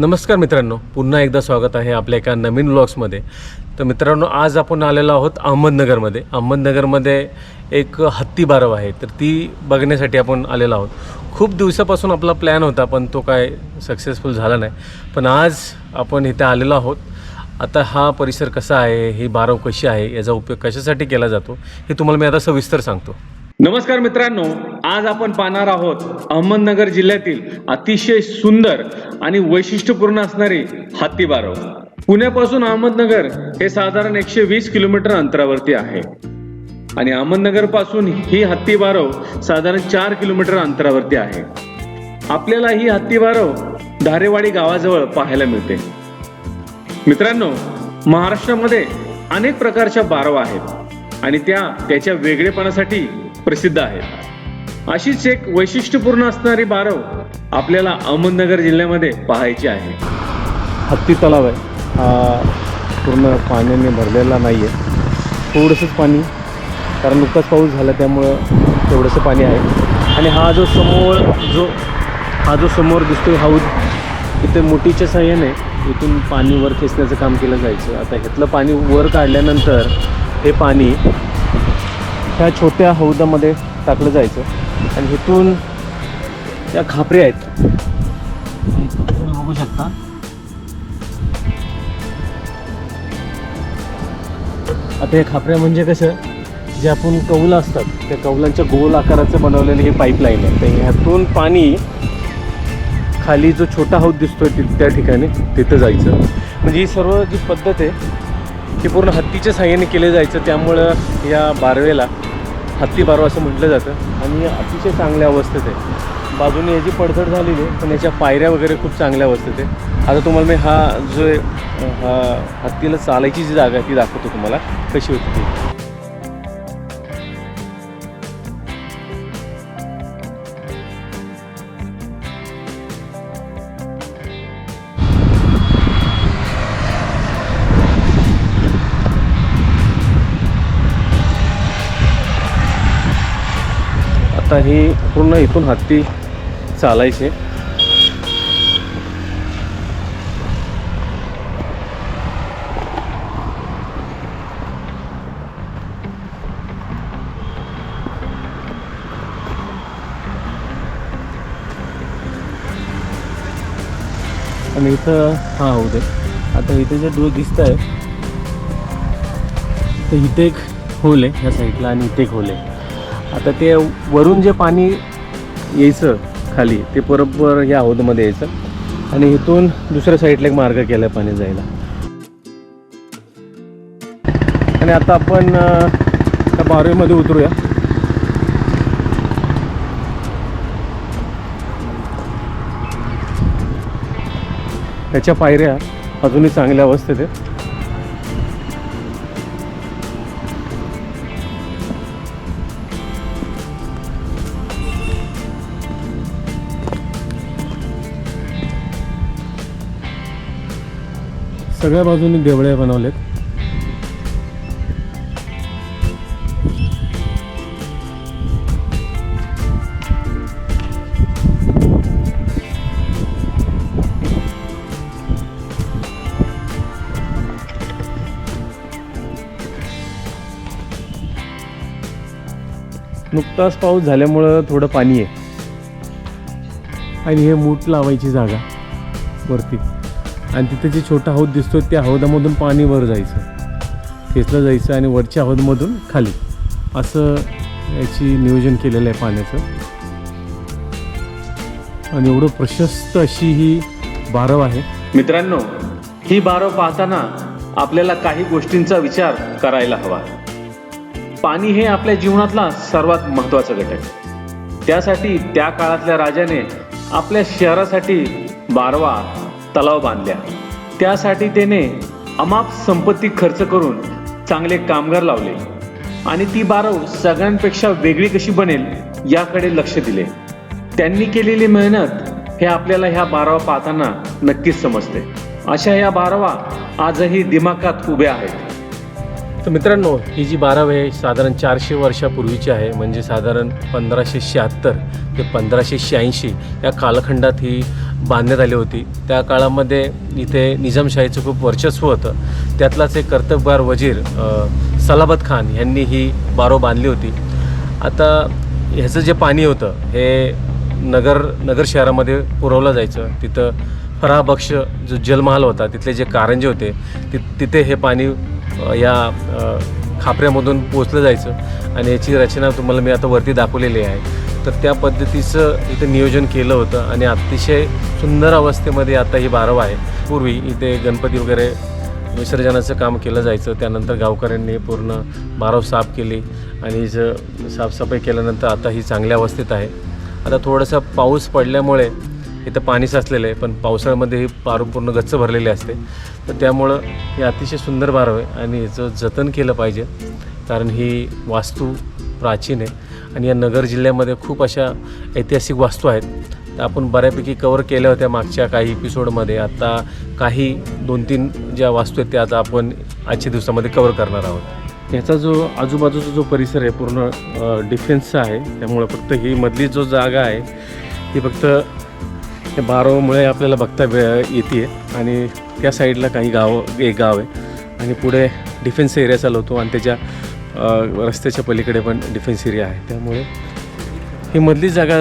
नमस्कार मित्रांनो पुन्हा एकदा स्वागत आहे आपल्या एका नवीन ब्लॉग्समध्ये तर मित्रांनो आज आपण आलेलो आहोत अहमदनगरमध्ये. अहमदनगरमध्ये एक हत्ती बारव आहे तर ती बघण्यासाठी आपण आलेलो आहोत. खूप दिवसापासून आपला प्लॅन होता पण तो काय सक्सेसफुल झाला नाही. पण आज आपण इथे आलेलो आहोत. आता हा परिसर कसा आहे ही बारव कशी आहे याचा उपयोग कशासाठी केला जातो हे तुम्हाला मी आता सविस्तर सांगतो. नमस्कार मित्रांनो आज आपण पाहणार आहोत अहमदनगर जिल्ह्यातील अतिशय सुंदर आणि वैशिष्ट्यपूर्ण असणारी हत्ती बारव पुण्यापासून अहमदनगर हे साधारण एकशे वीस किलोमीटर अंतरावरती आहे. आणि अहमदनगरपासून ही हत्ती बारव साधारण चार किलोमीटर अंतरावरती आहे. आपल्याला ही हत्ती बारव धारेवाडी गावाजवळ पाहायला मिळते. मित्रांनो महाराष्ट्रामध्ये अनेक प्रकारच्या बारव आहेत. आणि त्या त्याच्या वेगळेपणासाठी प्रसिद्ध आहेत. अशीच एक वैशिष्ट्यपूर्ण असणारी बारव आपल्याला अहमदनगर जिल्ह्यामध्ये पाहायची आहे. हत्ती तलाव आहे. हा पूर्ण पाण्याने भरलेला नाही आहे थोडंसंच पाणी कारण नुकताच पाऊस झाला त्यामुळं तेवढंसं पाणी आहे. आणि हा जो समोर जो हा जो समोर दिसतोय हौद इथे मोठीच्या साह्याने इथून पाणी वर खेचण्याचं काम केलं जायचं. आता ह्यातलं पाणी वर काढल्यानंतर हे पाणी ह्या छोट्या हौदामध्ये टाकलं जायचं. आणि इथून त्या खापऱ्या आहेत. तुम्ही बघू शकता. आता हे खापऱ्या म्हणजे कसं जे आपण कौलं असतात त्या कौलांच्या गोल आकाराचं बनवलेलं हे पाईपलाईन आहे. तर ह्यातून पाणी खाली जो छोटा हौद दिसतोय ति त्या ठिकाणी तिथं जायचं. म्हणजे ही सर्व जी पद्धत आहे ही पूर्ण हत्तीच्या साह्याने केले जायचं. त्यामुळं या बारवेला हत्ती बारो असं म्हटलं जातं. आणि अतिशय चांगल्या अवस्थेत आहे. बाजूने याची पडझड झालेली आहे पण याच्या पायऱ्या वगैरे खूप चांगल्या अवस्थेत आहे. आता तुम्हाला मी हा जो हत्तीला चालायची जी जागा आहे ती दाखवतो तुम्हाला. कशी होती ती? आता ही पूर्ण इथून हत्ती चालायचे. आणि इथं हा होऊ दे. आता इथे जे डोळ दिसत आहे तर इथे एक होल आहे ह्या साईडला आणि इथे एक होल आहे. आता ते वरून जे पाणी यायचं खाली ते बरोबर या हौदमध्ये यायचं. आणि इथून दुसऱ्या साईडला एक मार्ग केला आहे पाणी जायला. आणि आता आपण त्या बारवेमध्ये उतरूया. त्याच्या पायऱ्या अजूनही चांगल्या अवस्थेत आहेत. सगळ्या बाजूनी देवळ्या बनवलेत नुकताच पाऊस झाल्यामुळं थोडं पाणी आहे. आणि हे मूठ लावायची जागा वरती. आणि तिथे जे छोटा हौद दिसतो त्या हौदामधून पाणी वर जायचं. खेचलं जायचं आणि वरच्या हौदमधून खाली. असं याची नियोजन केलेलं आहे पाण्याचं. आणि एवढं प्रशस्त अशी ही बारव आहे. मित्रांनो ही बारव पाहताना आपल्याला काही गोष्टींचा विचार करायला हवा. पाणी हे आपल्या जीवनातला सर्वात महत्त्वाचा घटक त्यासाठी त्या काळातल्या राजाने आपल्या शहरासाठी बारवा तलाव बांधल्या. त्यासाठी त्याने अमाप संपत्ती खर्च करून चांगले कामगार लावले. आणि ती बारव सगळ्यांपेक्षा वेगळी कशी बनेल याकडे लक्ष दिले. त्यांनी केलेली मेहनत हे आपल्याला ह्या बारवा पाहताना नक्कीच समजते. अशा या बारवा आजही दिमागात उभ्या आहेत. तर मित्रांनो ही जी बारावी आहे साधारण चारशे वर्षापूर्वीची आहे. म्हणजे साधारण पंधराशे शहात्तर ते पंधराशे शहाऐंशी या कालखंडात ही बांधण्यात आली होती. त्या काळामध्ये इथे निजामशाहीचं खूप वर्चस्व होतं. त्यातलाच एक कर्तबगार वजीर सलाबत खान यांनी ही बारो बांधली होती. आता ह्याचं जे पाणी होतं हे नगर नगर शहरामध्ये पुरवलं जायचं. तिथं फराबक्ष जो जलमहाल होता तिथले जे कारंजे होते ति तिथे हे पाणी या खापऱ्यामधून पोचलं जायचं. आणि याची रचना तुम्हाला मी आता वरती दाखवलेली आहे. तर त्या पद्धतीचं इथं नियोजन केलं होतं आणि अतिशय सुंदर अवस्थेमध्ये आता ही बारव आहे. पूर्वी इथे गणपती वगैरे विसर्जनाचं काम केलं जायचं. त्यानंतर गावकऱ्यांनी पूर्ण बारव साफ केली आणि हिचं साफसफाई केल्यानंतर आता ही चांगल्या अवस्थेत आहे. आता थोडासा पाऊस पडल्यामुळे इथं पाणी साचलेलं आहे पण पावसाळ्यामध्ये ही बारव पूर्ण गच्च भरलेली असते. तर त्यामुळं हे अतिशय सुंदर बारव आहे आणि याचं जतन केलं पाहिजे कारण ही वास्तू प्राचीन आहे. आणि या नगर जिल्ह्यामध्ये खूप अशा ऐतिहासिक वास्तू आहेत. तर आपण बऱ्यापैकी कवर केल्या होत्या मागच्या काही एपिसोडमध्ये आता काही दोन तीन ज्या वास्तू आहेत त्या आता आपण आजच्या दिवसामध्ये कवर करणार आहोत. याचा जो आजूबाजूचा जो परिसर आहे पूर्ण डिफेन्सचा आहे त्यामुळं फक्त ही मधली जो जागा आहे ती फक्त हे बारोमुळे आपल्याला बघता येते आणि त्या साईडला काही गाव एक गाव आहे. आणि पुढे डिफेन्स एरिया चालवतो आणि त्याच्या रस्त्याच्या पलीकडे पण डिफेन्स एरिया आहे. त्यामुळे ही मधली जागा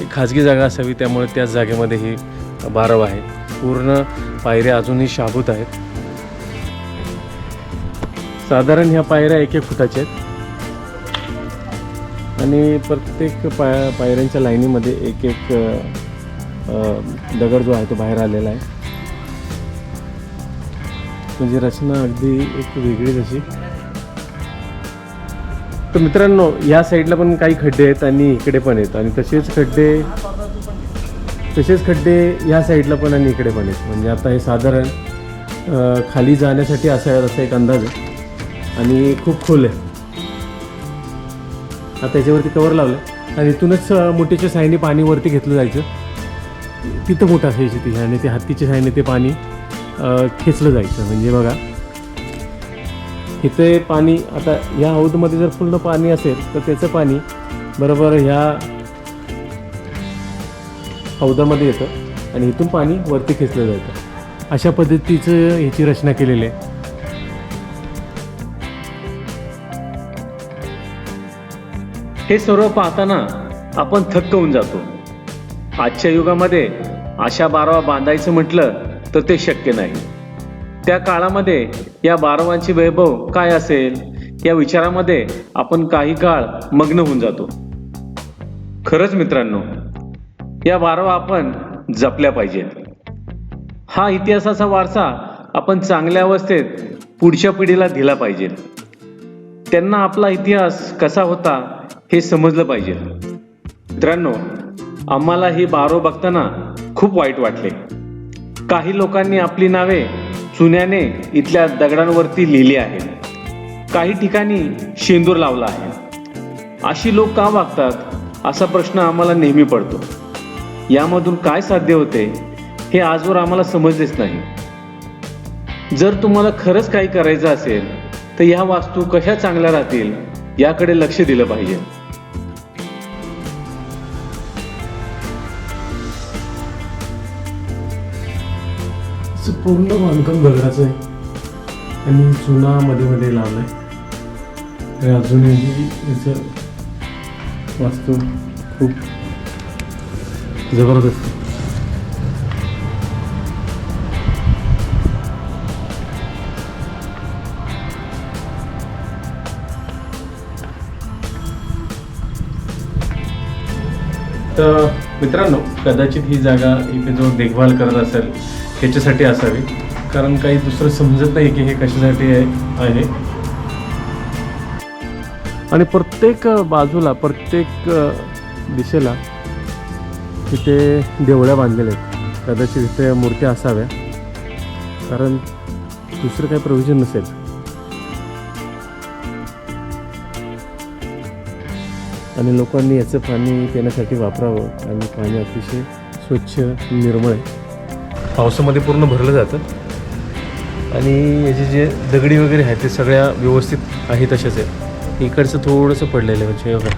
एक खाजगी जागा असावी त्यामुळे त्याच जागेमध्ये ही बारव आहे. पूर्ण पायऱ्या अजूनही शाबूत आहेत. साधारण ह्या पायऱ्या एक एक फुटाच्या आहेत. आणि प्रत्येक पाय पायऱ्यांच्या लाईनीमध्ये एक एक दगड जो आहे तो बाहेर आलेला आहे. म्हणजे रचना अगदी एक वेगळीच अशी. तर मित्रांनो या साईडला पण काही खड्डे आहेत आणि इकडे पण आहेत. आणि तसेच खड्डे तसेच खड्डे या साईडला पण आणि इकडे पण आहेत. म्हणजे आता हे साधारण खाली जाण्यासाठी असा असा एक अंदाज आहे. आणि खूप खोल आहे. आता याच्यावरती कवर लावलं. आणि इथूनच मोठीच्या साईने पाणी वरती घेतलं जायचं. तिथं मोठं असायची ती आणि ते हत्तीच्या साईने ते पाणी खेचलं जायचं. म्हणजे बघा इथे पाणी आता ह्या हौदमध्ये जर पूर्ण पाणी असेल तर त्याचं पाणी बरोबर ह्या हौदामध्ये येतं आणि इथून पाणी वरती खेचलं जातं अशा पद्धतीचं ह्याची रचना केलेली आहे. हे सर्व पाहताना आपण थक्क होऊन जातो. आजच्या युगामध्ये अशा बारवा बांधायचं म्हटलं तर ते शक्य नाही. त्या काळामध्ये या बारवांची वैभव काय असेल? या विचारामध्ये आपण काही काळ मग्न होऊन जातो. खरंच मित्रांनो या बारवा आपण जपल्या पाहिजेत. हा इतिहासाचा वारसा आपण चांगल्या अवस्थेत पुढच्या पिढीला दिला पाहिजे. त्यांना आपला इतिहास कसा होता हे समजलं पाहिजे. मित्रांनो आम्हाला ही बारो बघताना खूप वाईट वाटले. काही लोकांनी आपली नावे चुन्याने इथल्या दगडांवरती लिहिली आहेत काही ठिकाणी शेंदूर लावला आहे. अशी लोक का वागतात? असा प्रश्न आम्हाला नेहमी पडतो. यामधून काय साध्य होते हे आजवर आम्हाला समजलेच नाही. जर तुम्हाला खरंच काही करायचं असेल तर या वास्तू कशा चांगल्या राहतील याकडे लक्ष दिलं पाहिजे. असं पूर्ण बांधकाम दगडाचं आहे. आणि चुना मध्ये मध्ये आहे. आणि अजूनही याचं वास्तू खूप जबरदस्त तर मित्रांनो कदाचित ही जागा इथे जो देखभाल करत असेल ह्याच्यासाठी असावी. कारण काही दुसरं समजत नाही की हे कशासाठी आहे आणि प्रत्येक बाजूला प्रत्येक दिशेला तिथे देवळ्या बांधलेल्या आहेत. कदाचित इथे मूर्त्या असाव्या. कारण दुसरं काही प्रोव्हिजन नसेल. आणि लोकांनी याचं पाणी पिण्यासाठी वापरावं. आणि पाणी अतिशय स्वच्छ निर्मळ. आहे पावसामध्ये पूर्ण भरलं जातं. आणि याचे जे दगडी वगैरे आहेत ते सगळ्या व्यवस्थित आहे तशाच आहे इकडचं थोडंसं पडलेलं आहे म्हणजे बघा.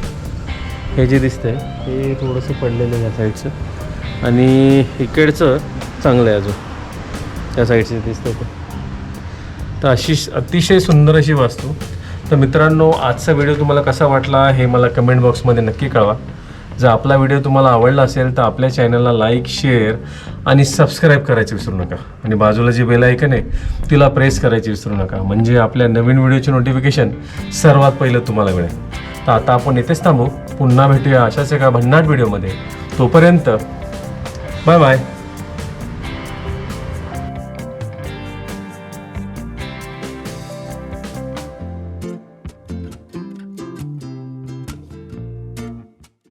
हे जे दिसतंय ते थोडंसं पडलेलं आहे या साईडचं. आणि इकडचं चांगलं आहे अजून. त्या साईडचं दिसतं तर अशी अतिशय सुंदर अशी वास्तू. तर मित्रांनो आजचा व्हिडिओ तुम्हाला कसा वाटला हे मला कमेंट बॉक्समध्ये नक्की कळवा. जर आपला व्हिडिओ तुम्हाला आवडला असेल तर आपल्या चॅनलला लाईक शेअर आणि सबस्क्राईब करायचे विसरू नका. आणि बाजूला जी बेल ऐकन आहे तिला प्रेस करायची विसरू नका. म्हणजे आपल्या नवीन व्हिडिओचे नोटिफिकेशन सर्वात पहिलं तुम्हाला मिळेल. तर आता आपण इथेच थांबू. पुन्हा भेटूया अशाच एका भन्नाट व्हिडिओमध्ये तोपर्यंत बाय बाय